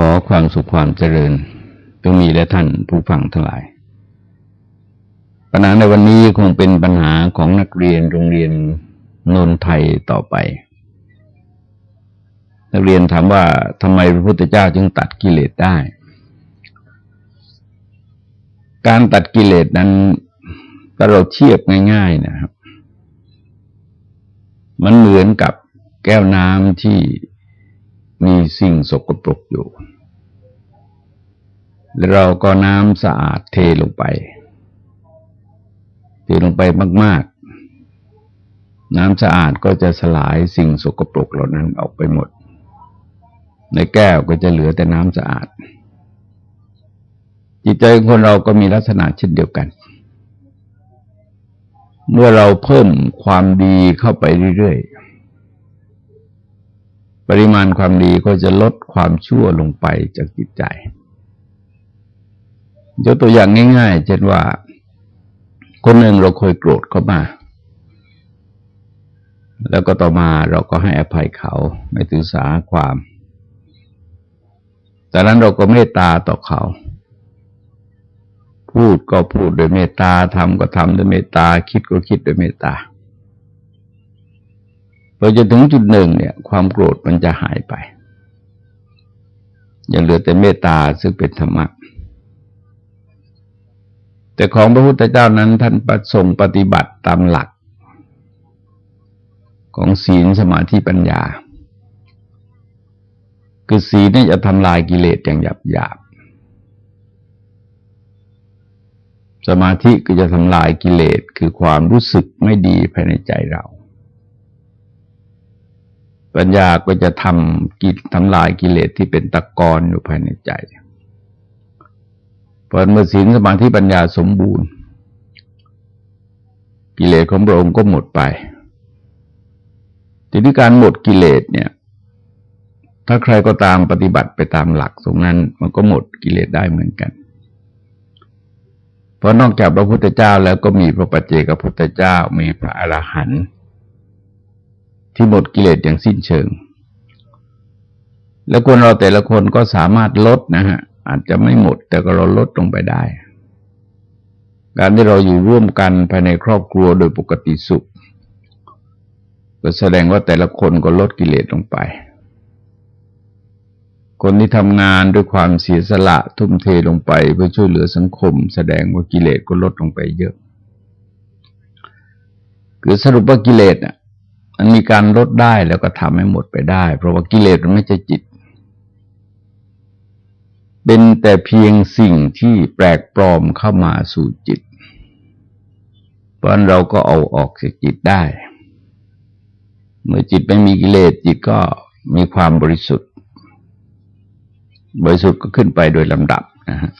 ขอความสุขความเจริญจงมีและท่านผู้ฟังทั้งหลาย ปัญหาในวันนี้คงเป็นปัญหาของนักเรียนโรงเรียนนนไทยต่อไป นักเรียนถามว่าทำไมพระพุทธเจ้าจึงตัดกิเลสได้ การตัดกิเลสนั้นถ้าเราเทียบง่าย ๆนะครับ มันเหมือนกับแก้วน้ำที่ มีสิ่งสกปรกอยู่ แล้วเราก็น้ำสะอาดเทลงไป เทลงไปมาก ๆ น้ำสะอาดก็จะสลายสิ่งสกปรกเหล่านั้นออกไปหมด ในแก้วก็จะเหลือแต่น้ำสะอาด จิตใจของคนเราก็มีลักษณะเช่นเดียวกัน เมื่อเราเพิ่มความดีเข้าไปเรื่อยๆ ปริมาณความดีก็จะลดความชั่วลงไปจากจิตใจ ยกตัวอย่างง่าย ๆ เช่นว่า คนหนึ่งเราเคยโกรธเขามา แล้วก็ต่อมาเราก็ให้อภัยเขาไม่ถือสาความ แต่นั้นเราก็เมตตาต่อเขา พูดก็พูดด้วยเมตตาทำก็ทำด้วยเมตตา คิดก็คิดด้วยเมตตา พอจะถึงจุดหนึ่งเนี่ย ความโกรธมันจะหายไป ยังเหลือแต่เมตตาซึ่งเป็นธรรมะแต่ของพระพุทธเจ้านั้นท่านประสงค์ปฏิบัติตามหลัก ของศีลสมาธิปัญญา คือศีลนี่จะทำลายกิเลสอย่างหยาบหยาบสมาธิก็จะทำลายกิเลสคือความรู้สึกไม่ดีภายในใจเรา ปัญญาก็จะทำกิทำลายกิเลสที่เป็นตะกอนอยู่ภายในใจพอเมื่อศีลสมาธิปัญญาสมบูรณ์ กิเลสของพระองค์ก็หมดไป ทีนี้การหมดกิเลสเนี่ย ถ้าใครก็ตามปฏิบัติไปตามหลักตรงนั้น มันก็หมดกิเลสได้เหมือนกัน เพราะนอกจากพระพุทธเจ้าแล้วก็มีพระปัจเจกพุทธเจ้ามีพระอรหันต์ ที่หมดกิเลสอย่างสิ้นเชิง แล้วคนเราแต่ละคนก็สามารถลดนะฮะ อาจจะไม่หมด แต่ก็เราลดลงไปได้ การที่เราอยู่ร่วมกันภายในครอบครัวโดยปกติสุข ก็แสดงว่าแต่ละคนก็ลดกิเลสลงไป คนที่ทำงานด้วยความเสียสละทุ่มเทลงไปเพื่อช่วยเหลือสังคม แสดงว่ากิเลสก็ลดลงไปเยอะ คือสรุปว่ากิเลสอะ มันมีการลดได้แล้วก็ทำให้หมดไปได้ เพราะว่ากิเลสมันไม่ใช่จิต เป็นแต่เพียงสิ่งที่แปลกปลอมเข้ามาสู่จิต เพราะเราก็เอาออกจากจิตได้ เมื่อจิตไม่มีกิเลสจิตก็มีความบริสุทธิ์ บริสุทธิ์ก็ขึ้นไปโดยลำดับนะฮะ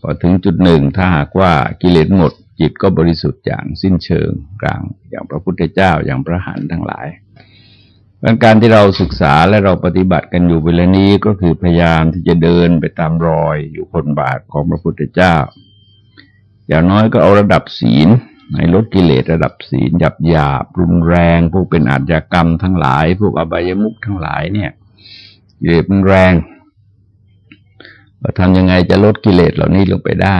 พอถึงจุดหนึ่งถ้าหากว่ากิเลสหมด จิตก็บริสุทธิ์อย่างสิ้นเชิงกลาง อย่างพระพุทธเจ้าอย่างพระหันทั้งหลายการที่เราศึกษาและเราปฏิบัติกันอยู่เวลานี้ก็คือพยายามที่จะเดินไปตามรอยอยู่คนบาทของพระพุทธเจ้า อย่างน้อยก็เอาระดับศีลในลดกิเลสระดับศีลหยาบหยาบรุนแรง พวกเป็นอาชญากรรมทั้งหลาย พวกอบายมุขทั้งหลายเนี่ยกิเลสมันแรงเราทำยังไงจะลดกิเลสเหล่านี้ลงไปได้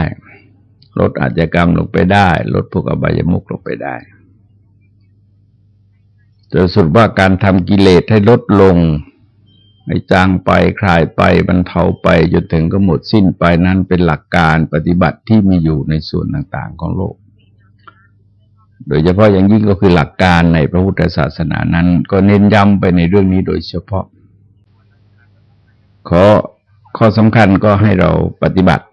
ลดอาชญากรรมลงไปได้ ลดพวกอบายมุกลงไปได้จะสุดว่าการทำกิเลสให้ลดลงให้จางไปคลายไปบรรเทาไปจนถึงก็หมดสิ้นไปนั้นเป็นหลักการปฏิบัติที่มีอยู่ในส่วนต่างๆของโลก โดยเฉพาะอย่างยิ่งก็คือหลักการในพระพุทธศาสนานั้น ก็เน้นย้ำไปในเรื่องนี้โดยเฉพาะ ขอข้อสำคัญก็ให้เราปฏิบัติ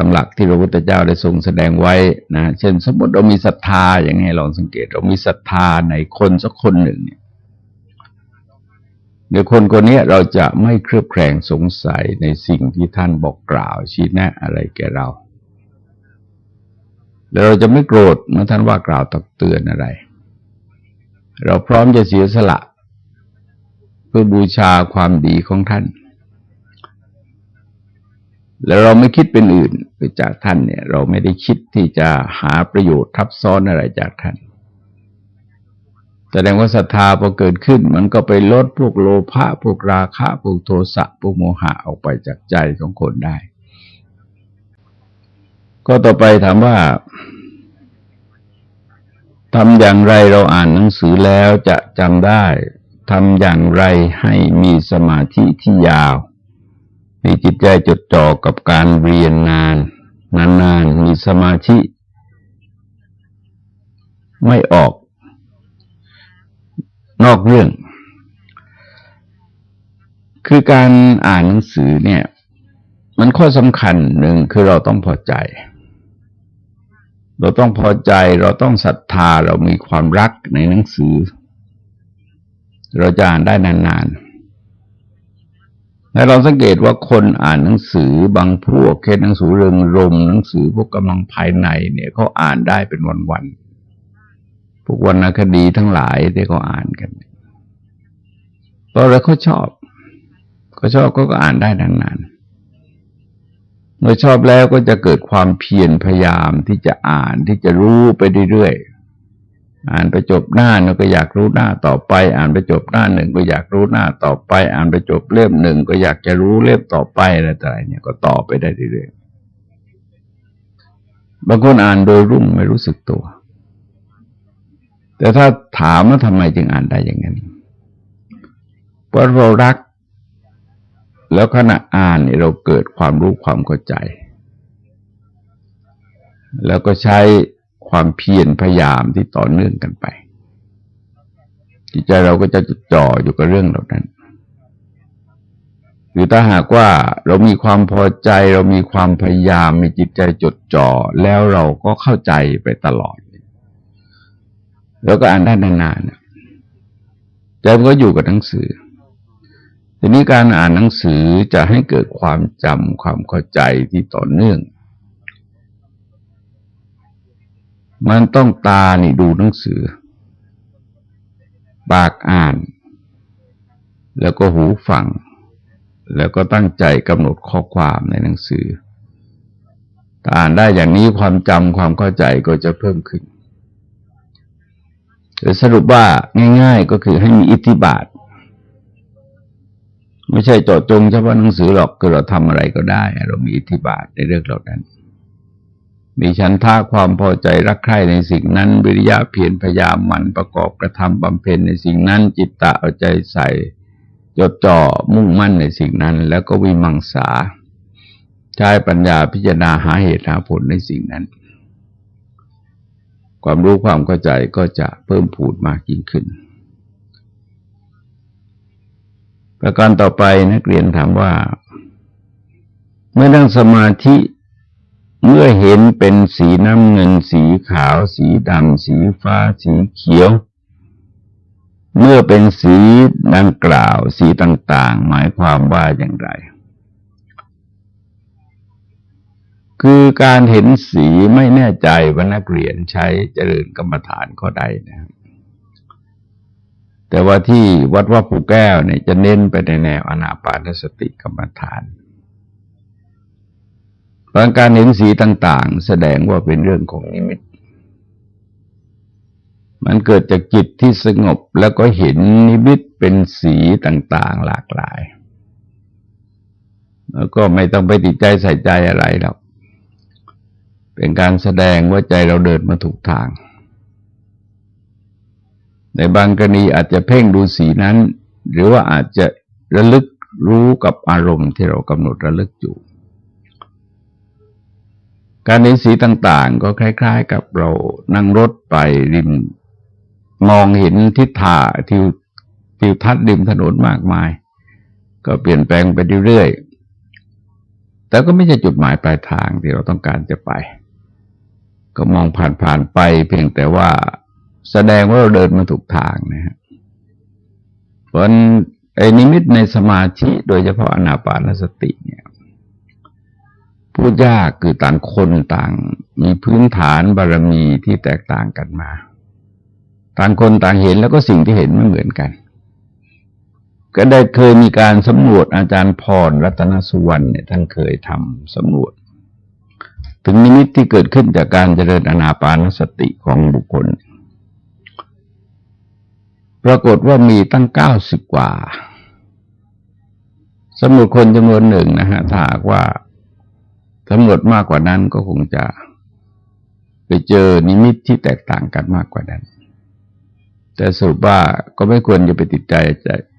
ตามหลักที่พระพุทธเจ้าได้ทรงแสดงไว้นะเช่น สมมติเรามีศรัทธาอย่างนี้ลองสังเกต เรามีศรัทธาในคนสักคนหนึ่งเนี่ยเดี๋ยวคนคนนี้เราจะไม่เครือบแคลงสงสัยในสิ่งที่ท่านบอกกล่าว ชี้แนะอะไรแก่เรา แล้วเราจะไม่โกรธเมื่อท่านว่ากล่าวตักเตือนอะไร เราพร้อมจะเสียสละ เพื่อบูชาความดีของท่าน แล้วเราไม่คิดเป็นอื่นไปจากท่านเนี่ย เราไม่ได้คิดที่จะหาประโยชน์ทับซ้อนอะไรจากท่านแสดงว่าศรัทธาพอเกิดขึ้น มันก็ไปลดพวกโลภะพวกราคะพวกโทสะพวกโมหะออกไปจากใจของคนได้ ก็ต่อไปถามว่าทำอย่างไรเราอ่านหนังสือแล้วจะจำได้ทำอย่างไรให้มีสมาธิที่ยาว มีจิตใจจดจ่อกับการเรียนนาน นานๆ มีสมาธิไม่ออก นอกเรื่อง คือการอ่านหนังสือเนี่ย มันข้อสำคัญหนึ่งคือเราต้องพอใจ เราต้องพอใจเราต้องศรัทธาเรามีความรักในหนังสือ เราจะอ่านได้นานๆ และเราสังเกตว่าคนอ่านหนังสือบางพวกเค่หนังสือเริงรม หนังสือพวกกำลังภายในเนี่ยเขาอ่านได้เป็นวันๆพวกวรรณคดีทั้งหลายที่เขาอ่านกันเพราะอะไรเขาชอบเขาชอบก็ก็อ่านได้นานๆเมื่อชอบแล้วก็จะเกิดความเพียรพยายามที่จะอ่านที่จะรู้ไปเรื่อยๆ อ่านไปจบหน้าเราก็อยากรู้หน้าต่อไป อ่านไปจบหน้าหนึ่งก็อยากรู้หน้าต่อไป อ่านไปจบเล่มหนึ่งก็อยากจะรู้เล่มต่อไปอะไรต่างเนี่ยก็ต่อไปได้เรื่อยๆบางคนอ่านโดยรุ่งไม่รู้สึกตัว แต่ถ้าถามว่าทำไมจึงอ่านได้อย่างนั้นเพราะเรารัก แล้วขณะอ่านเราเกิดความรู้ความเข้าใจ แล้วก็ใช้ ความเพียรพยายามที่ต่อเนื่องกันไป จิตใจเราก็จะจดจ่ออยู่กับเรื่องเหล่านั้นหรือถ้าหากว่าเรามีความพอใจเรามีความพยายามมีจิตใจจดจ่อแล้วเราก็เข้าใจไปตลอด แล้วก็อ่านได้นานๆใจมันก็อยู่กับหนังสือทีนี้การอ่านหนังสือจะให้เกิดความจำความเข้าใจที่ต่อเนื่อง มันต้องตานี่ดูหนังสือ ปากอ่าน แล้วก็หูฟัง แล้วก็ตั้งใจกำหนดข้อความในหนังสือถ้าอ่านได้อย่างนี้ความจำความเข้าใจก็จะเพิ่มขึ้นสรุปว่าง่าย ๆก็คือให้มีอิทธิบาท ไม่ใช่เจาะจงเฉพาะหนังสือหรอกคือเราทำอะไรก็ได้ เรามีอิทธิบาทในเรื่องเหล่านั้น มีฉันท่าความพอใจรักใคร่ในสิ่งนั้นวิริยะเพียรพยายามหมั่นประกอบกระทำบำเพ็ญในสิ่งนั้น จิตตะเอาใจใส่จดจ่อมุ่งมั่นในสิ่งนั้น แล้วก็วิมังสา ใช้ปัญญาพิจารณาหาเหตุหาผลในสิ่งนั้น ความรู้ความเข้าใจก็จะเพิ่มพูดมากยิ่งขึ้น ประการต่อไปนักเรียนถามว่า เมื่อนั่งสมาธิ เมื่อเห็นเป็นสีน้ำเงิน สีขาว สีดำสีฟ้า สีเขียว เมื่อเป็นสีดังกล่าว สีต่าง ๆ หมายความว่าอย่างไร คือการเห็นสีไม่แน่ใจว่านักเรียนใช้เจริญกรรมฐานข้อใดนะครับแต่ว่าที่วัดว่าผูแก้วเนี่ยจะเน้นไปในแนวอนาปานสติกรรมฐาน บางการเห็นสีต่าง ๆ แสดงว่าเป็นเรื่องของนิมิต มันเกิดจากจิตที่สงบแล้วก็เห็นนิมิตเป็นสีต่าง ๆ หลากหลาย แล้วก็ไม่ต้องไปติดใจใส่ใจอะไรหรอก เป็นการแสดงว่าใจเราเดินมาถูกทาง ในบางกรณีอาจจะเพ่งดูสีนั้น หรือว่าอาจจะระลึกรู้กับอารมณ์ที่เรากำหนดระลึกอยู่ การเห็นสีต่างๆ ก็คล้าย ๆ กับเรานั่งรถไปริม มองเห็นทิศทางทิวทิวทัศน์ริมถนนมากมาย ก็เปลี่ยนแปลงไปเรื่อยๆ แต่ก็ไม่ใช่จุดหมายปลายทางที่เราต้องการจะไป ก็มองผ่านๆไปเพียงแต่ว่าแสดงว่าเราเดินมาถูกทางนะฮะเพราะไอ้นิมิตในสมาธิโดยเฉพาะอนาปานสติเนี่ย พูดยากคือต่างคนต่างมีพื้นฐานบารมีที่แตกต่างกันมา ต่างคนต่างเห็นแล้วก็สิ่งที่เห็นไม่เหมือนกัน ก็ได้เคยมีการสำรวจอาจารย์พรรัตนสุวรรณเนี่ยท่านเคยทำสำรวจ ถึงนิมิตที่เกิดขึ้นจากการเจริญอนาปานสติของบุคคล ปรากฏว่ามีตั้งเก้าสิบกว่าสมุดคนจำนวนหนึ่งนะฮะถ้าหากว่า สำรวจมากกว่านั้นก็คงจะไปเจอนิมิตที่แตกต่างกันมากกว่านั้น แต่สรุปว่าก็ไม่ควรจะไปติดใจ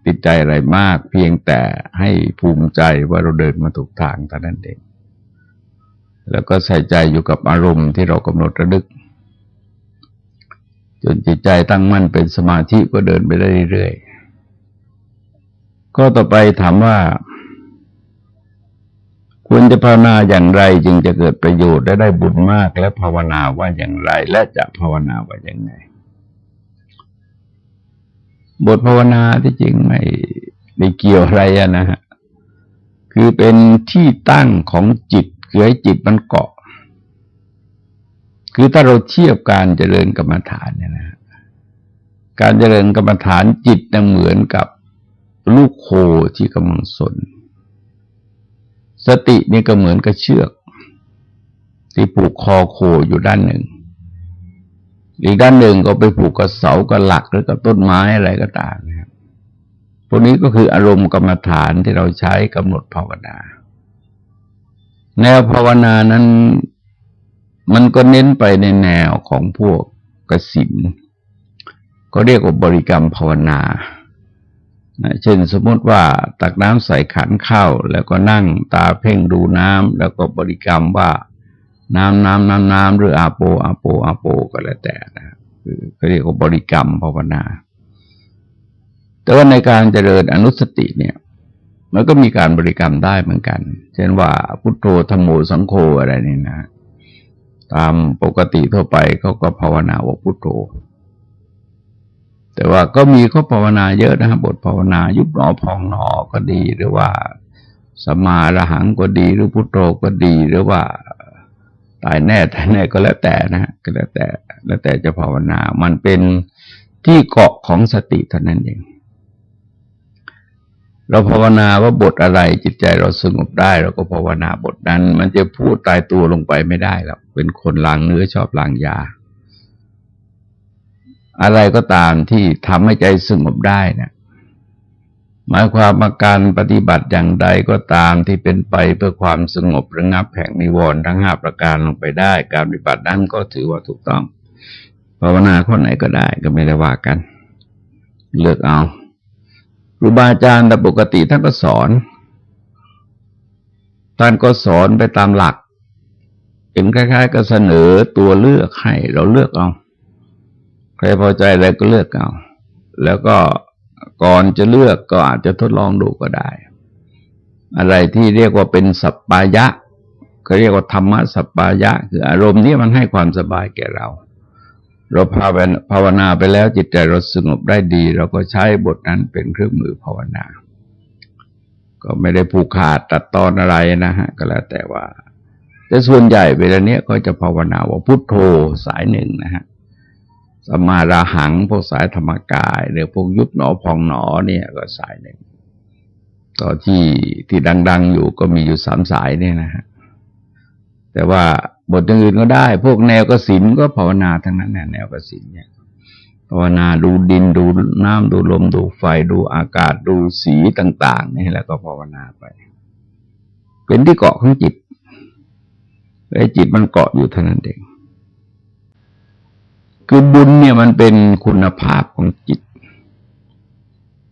ติดใจอะไรมาก เพียงแต่ให้ภูมิใจว่าเราเดินมาถูกทางเท่านั้นเอง แล้วก็ใส่ใจอยู่กับอารมณ์ที่เรากำหนดระลึก จนจิตใจตั้งมั่นเป็นสมาธิก็เดินไปได้เรื่อยๆก็ต่อไปถามว่า ควรจะภาวนาอย่างไรจึงจะเกิดประโยชน์และได้บุญมาก และภาวนาว่าอย่างไร และจะภาวนาว่าอย่างไง บทภาวนาที่จริงไม่ไม่เกี่ยวอะไรนะฮะคือเป็นที่ตั้งของจิตคือให้จิตมันเกาะ คือถ้าเราเทียบการเจริญกรรมฐานเนี่ยนะการเจริญกรรมฐานจิตเหมือนกับลูกโคที่กำลังสน สตินี่ก็เหมือนกับเชือก ที่ผูกคอโคอยู่ด้านหนึ่ง อีกด้านหนึ่งก็ไปผูกกับเสากับหลักหรือกับต้นไม้อะไรก็ตามนะครับพวกนี้ก็คืออารมณ์กรรมฐานที่เราใช้กำหนดภาวนา แนวภาวนานั้น มันก็เน้นไปในแนวของพวกกสินก็เรียกว่าบริกรรมภาวนา นะเช่นสมมติว่าตักน้ำใส่ขันเข้า แล้วก็นั่งตาเพ่งดูน้ำแล้วก็บริกรรมว่า น้ำน้ำน้ำน้ำหรืออาโปอาโปอาโปก็แล้วแต่นะคือเขาเรียกว่าบริกรรมภาวนา แต่ว่าในการเจริญอนุสติเนี่ย มันก็มีการบริกรรมได้เหมือนกัน เช่นว่าพุทโธธรรมโมสังโฆอะไรนี่นะ ตามปกติทั่วไปเขาก็ภาวนาว่าพุทโธ แต่ว่าก็มีข้อภาวนาเยอะนะครับบทภาวนายุบหนอพองหนอก็ดีหรือว่าสมาระหังก็ดีหรือพุทโธก็ดีหรือว่าตายแน่ตายแน่ก็แล้วแต่นะ ก็แล้วแต่แล้วแต่จะภาวนา มันเป็นที่เกาะของสติเท่านั้นเอง เราภาวนาว่าบทอะไรจิตใจเราสงบได้ เราก็ภาวนาบทนั้น มันจะพูดตายตัวลงไปไม่ได้หรอกเป็นคนลางเนื้อชอบลางยา อะไรก็ตามที่ทำให้ใจสงบได้นะหมายความว่าการปฏิบัติอย่างใดก็ตามที่เป็นไปเพื่อความสงบระงับแห่งนิวรณ์ทั้งห้าประการลงไปได้ การปฏิบัตินั้นก็ถือว่าถูกต้องภาวนาข้อไหนก็ได้ก็ไม่ได้ว่ากัน เลือกเอาครูบาอาจารย์แต่ปกติท่านก็สอนท่านก็สอนไปตามหลักเป็นคล้ายๆกับเสนอตัวเลือกให้เราเลือกเอา ใครพอใจอะไรก็เลือกเอา แล้วก็ก่อนจะเลือกก็อาจจะทดลองดูก็ได้ อะไรที่เรียกว่าเป็นสัปปายะก็เรียกว่าธรรมะสัปปายะ คืออารมณ์นี้มันให้ความสบายแก่เรา เราภาวนาภาวนาไปแล้วจิตใจเราสงบได้ดี เราก็ใช้บทนั้นเป็นเครื่องมือภาวนา ก็ไม่ได้ผูกขาดตัดตอนอะไรนะฮะ ก็แล้วแต่ว่า แต่ส่วนใหญ่เวลาเนี้ยก็จะภาวนาว่าพุทโธสายหนึ่งนะฮะ สมาราหังพวกสายธรรมกายหรือพวกยุบหนอพองหนอเนี่ยก็สายหนึ่งต่อที่ที่ดัง ๆ อยู่ก็มีอยู่สามสายเนี่ยนะฮะแต่ว่าบทอื่นก็ได้ พวกแนวกสินก็ภาวนาทั้งนั้นแนวกสินเนี่ยภาวนาดูดินดูน้ำดูลมดูไฟดูอากาศดูสีต่าง ๆ นี่แล้วก็ภาวนาไป เป็นที่เกาะของจิตไอ้จิตมันเกาะอยู่เท่านั้นเอง คือบุญเนี่ยมันเป็นคุณภาพของจิต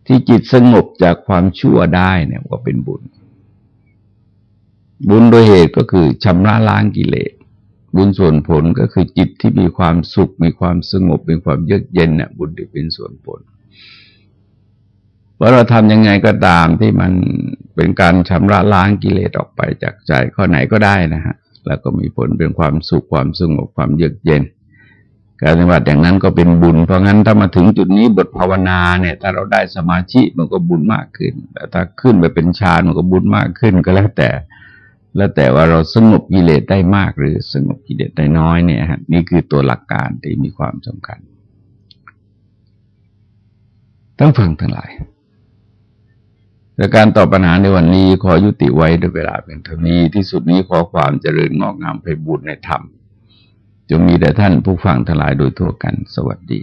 ที่จิตสงบจากความชั่วได้เนี่ยก็เป็นบุญ บุญโดยเหตุก็คือชำระล้างกิเลสบุญส่วนผลก็คือจิตที่มีความสุข มีความสงบ มีความเยือกเย็นเนี่ยบุญที่เป็นส่วนผลว่าเราทำยังไงก็ตามที่มันเป็นการชำระล้างกิเลสออกไปจากใจข้อไหนก็ได้นะฮะ แล้วก็มีผลเป็นความสุขความสงบความเยือกเย็น การปฏิบัติอย่างนั้นก็เป็นบุญ เพราะงั้นถ้ามาถึงจุดนี้บทภาวนาเนี่ย ถ้าเราได้สมาธิมันก็บุญมากขึ้นแต่ถ้าขึ้นไปเป็นฌานมันก็บุญมากขึ้นก็แล้วแต่ แล้วแต่ว่าเราสงบกิเลสได้มากหรือสงบกิเลสได้น้อยเนี่ยนี่คือตัวหลักการที่มีความสำคัญต้องฟังทั้งหลายแต่การตอบปัญหาในวันนี้ขอยุติไว้ด้วยเวลาเป็นเท่านี้ที่สุดนี้ขอความเจริญงอกงามไปบุญในธรรม จงมีแด่ท่านผู้ฟังทั้งหลายโดยทั่วกันสวัสดี